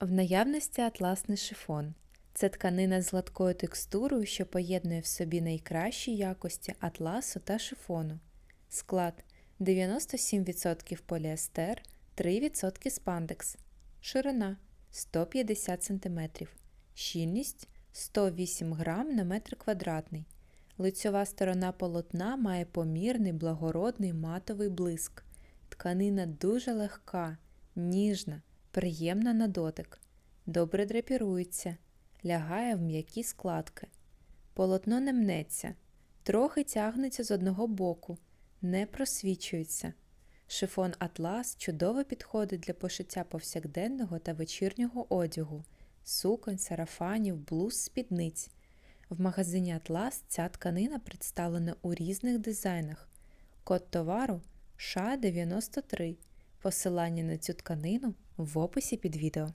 В наявності атласний шифон. Це тканина з гладкою текстурою, що поєднує в собі найкращі якості атласу та шифону. Склад 97% поліестер, 3% спандекс. Ширина 150 см. Щільність 108 грам на метр квадратний. Лицьова сторона полотна має помірний благородний матовий блиск. Тканина дуже легка, ніжна, приємна на дотик. Добре драпірується, лягає в м'які складки. Полотно не мнеться, трохи тягнеться з одного боку, не просвічується. Шифон Атлас чудово підходить для пошиття повсякденного та вечірнього одягу, суконь, сарафанів, блуз, спідниць. В магазині Атлас ця тканина представлена у різних дизайнах. Код товару ША93. Посилання на цю тканину в описі під відео.